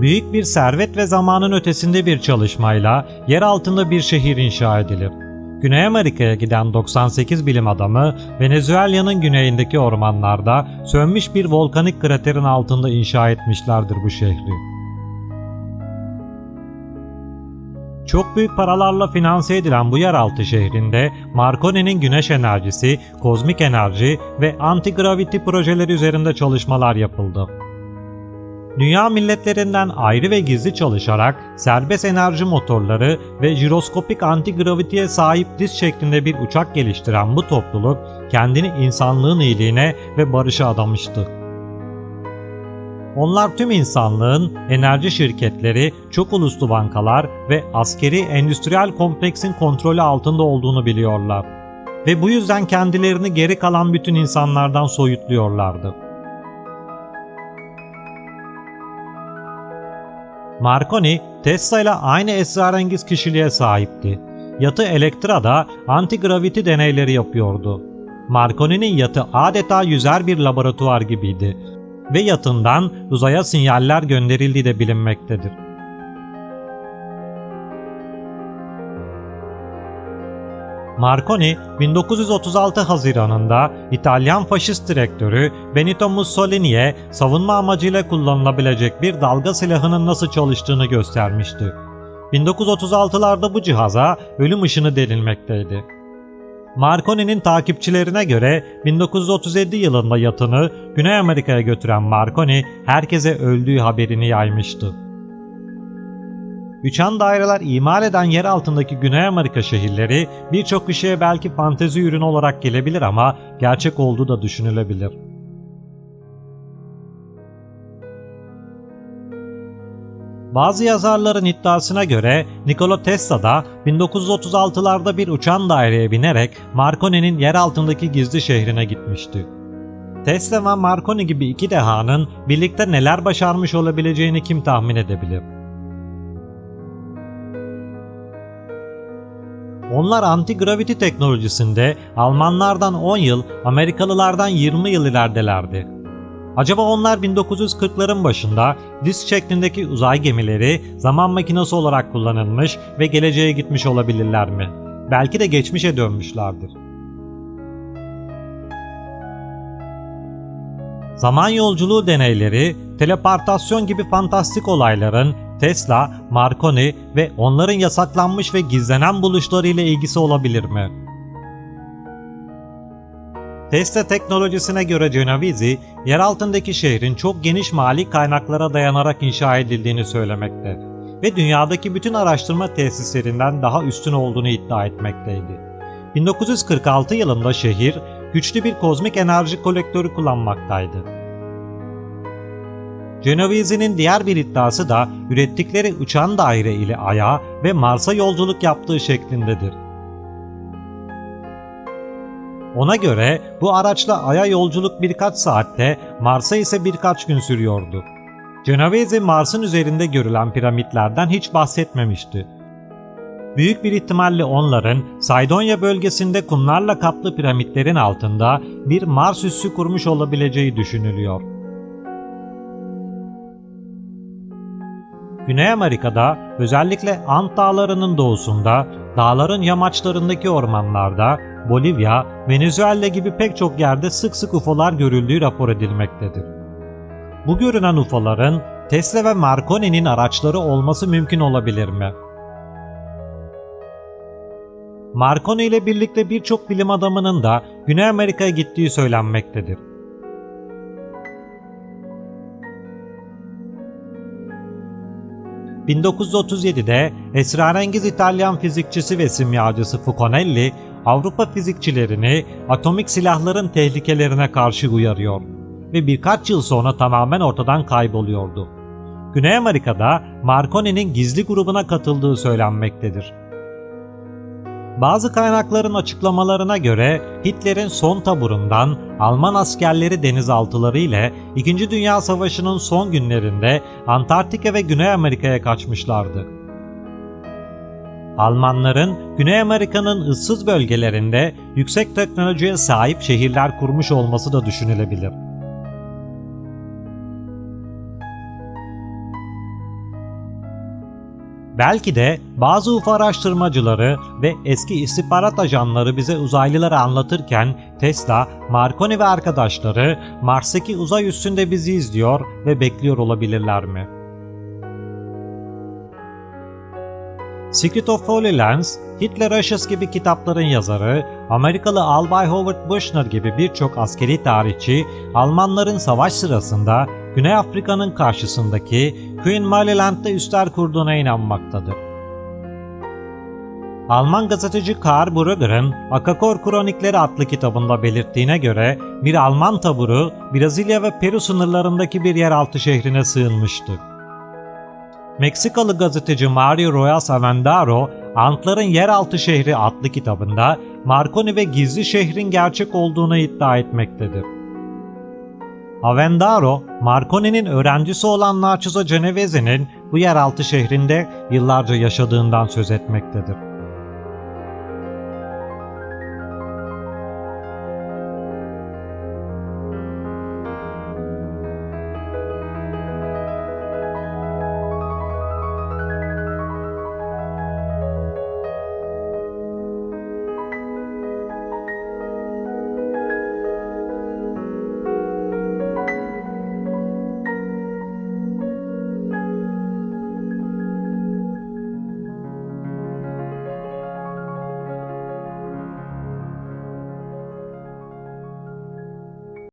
büyük bir servet ve zamanın ötesinde bir çalışmayla yer altında bir şehir inşa edilir. Güney Amerika'ya giden 98 bilim adamı Venezuela'nın güneyindeki ormanlarda sönmüş bir volkanik kraterin altında inşa etmişlerdir bu şehri. Çok büyük paralarla finanse edilen bu yeraltı şehrinde Marconi'nin güneş enerjisi, kozmik enerji ve anti-gravity projeleri üzerinde çalışmalar yapıldı. Dünya milletlerinden ayrı ve gizli çalışarak serbest enerji motorları ve jiroskopik anti-gravity'ye sahip disk şeklinde bir uçak geliştiren bu topluluk kendini insanlığın iyiliğine ve barışa adamıştı. Onlar tüm insanlığın enerji şirketleri, çok uluslu bankalar ve askeri endüstriyel kompleksin kontrolü altında olduğunu biliyorlar. Ve bu yüzden kendilerini geri kalan bütün insanlardan soyutluyorlardı. Marconi, Tesla ile aynı esrarengiz kişiliğe sahipti. Yatı Elektra'da anti-gravity deneyleri yapıyordu. Marconi'nin yatı adeta yüzer bir laboratuvar gibiydi ve yatından uzaya sinyaller gönderildiği de bilinmektedir. Marconi 1936 Haziran'ında İtalyan faşist direktörü Benito Mussolini'ye savunma amacıyla kullanılabilecek bir dalga silahının nasıl çalıştığını göstermişti. 1936'larda bu cihaza ölüm ışını denilmekteydi. Marconi'nin takipçilerine göre 1937 yılında yatını Güney Amerika'ya götüren Marconi herkese öldüğü haberini yaymıştı. Uçan daireler imal eden yer altındaki Güney Amerika şehirleri birçok kişiye belki fantezi ürünü olarak gelebilir ama gerçek olduğu da düşünülebilir. Bazı yazarların iddiasına göre Nikola Tesla da 1936'larda bir uçan daireye binerek Marconi'nin yer altındaki gizli şehrine gitmişti. Tesla ve Marconi gibi iki dehanın birlikte neler başarmış olabileceğini kim tahmin edebilir? Onlar anti-gravity teknolojisinde Almanlardan 10 yıl, Amerikalılardan 20 yıl ileridelerdi. Acaba onlar 1940'ların başında disk şeklindeki uzay gemileri zaman makinesi olarak kullanılmış ve geleceğe gitmiş olabilirler mi? Belki de geçmişe dönmüşlerdir. Zaman yolculuğu deneyleri, teleportasyon gibi fantastik olayların Tesla, Marconi ve onların yasaklanmış ve gizlenen buluşları ile ilgisi olabilir mi? Tesla teknolojisine göre Genovese, yer altındaki şehrin çok geniş mali kaynaklara dayanarak inşa edildiğini söylemekte ve dünyadaki bütün araştırma tesislerinden daha üstün olduğunu iddia etmekteydi. 1946 yılında şehir, güçlü bir kozmik enerji kolektörü kullanmaktaydı. Genovese'nin diğer bir iddiası da ürettikleri uçan daire ile Ay'a ve Mars'a yolculuk yaptığı şeklindedir. Ona göre bu araçla Ay'a yolculuk birkaç saatte, Mars'a ise birkaç gün sürüyordu. Genovese Mars'ın üzerinde görülen piramitlerden hiç bahsetmemişti. Büyük bir ihtimalle onların Saydonya bölgesinde kumlarla kaplı piramitlerin altında bir Mars üssü kurmuş olabileceği düşünülüyor. Güney Amerika'da özellikle Ant Dağları'nın doğusunda, dağların yamaçlarındaki ormanlarda, Bolivya, Venezuela gibi pek çok yerde sık sık UFO'lar görüldüğü rapor edilmektedir. Bu görünen UFO'ların Tesla ve Marconi'nin araçları olması mümkün olabilir mi? Marconi ile birlikte birçok bilim adamının da Güney Amerika'ya gittiği söylenmektedir. ...1937'de esrarengiz İtalyan fizikçisi ve simyacısı Fuconelli, Avrupa fizikçilerini atomik silahların tehlikelerine karşı uyarıyor ve birkaç yıl sonra tamamen ortadan kayboluyordu. Güney Amerika'da Marconi'nin gizli grubuna katıldığı söylenmektedir. Bazı kaynakların açıklamalarına göre Hitler'in son taburundan Alman askerleri denizaltıları ile 2. Dünya Savaşı'nın son günlerinde Antarktika ve Güney Amerika'ya kaçmışlardı. Almanların Güney Amerika'nın ıssız bölgelerinde yüksek teknolojiye sahip şehirler kurmuş olması da düşünülebilir. Belki de bazı UFO araştırmacıları ve eski istihbarat ajanları bize uzaylıları anlatırken Tesla, Marconi ve arkadaşları Mars'taki uzay üstünde bizi izliyor ve bekliyor olabilirler mi? Secret of Holy Lands, Hitler Ashes gibi kitapların yazarı, Amerikalı Albay Howard Bushner gibi birçok askeri tarihçi, Almanların savaş sırasında Güney Afrika'nın karşısındaki Queen Maliland'da üsler kurduğuna inanmaktadır. Alman gazeteci Karl Brugger'ın Akakor Kronikleri adlı kitabında belirttiğine göre bir Alman taburu Brezilya ve Peru sınırlarındaki bir yeraltı şehrine sığınmıştı. Meksikalı gazeteci Mario Rojas Avendaro, Antların Yeraltı Şehri adlı kitabında Marconi ve gizli şehrin gerçek olduğunu iddia etmektedir. Avendaro, Marconi'nin öğrencisi olan Narciso Genovese'nin bu yeraltı şehrinde yıllarca yaşadığından söz etmektedir.